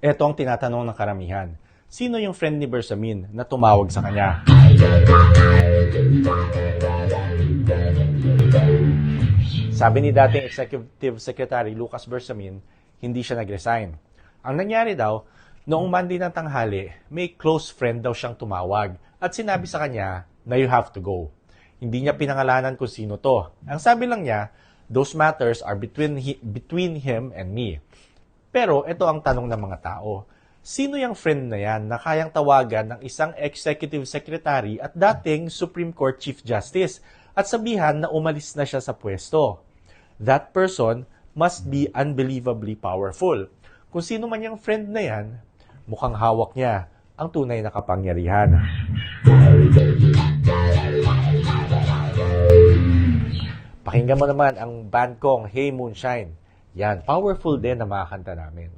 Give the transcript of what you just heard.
Ito ang tinatanong ng karamihan. Sino yung friend ni Bersamin na tumawag sa kanya? Sabi ni dating Executive Secretary Lucas Bersamin, hindi siya nag-resign. Ang nangyari daw, noong Monday ng tanghali, may close friend daw siyang tumawag at sinabi sa kanya na you have to go. Hindi niya pinangalanan kung sino to. Ang sabi lang niya, those matters are between, hi- between him and me. Pero ito ang tanong ng mga tao. Sino yung friend na yan na kayang tawagan ng isang executive secretary at dating Supreme Court Chief Justice at sabihan na umalis na siya sa pwesto? That person must be unbelievably powerful. Kung sino man yung friend na yan, mukhang hawak niya ang tunay na kapangyarihan. Pakinggan mo naman ang band kong Hey Moonshine. Yan, powerful din na mga kanta namin.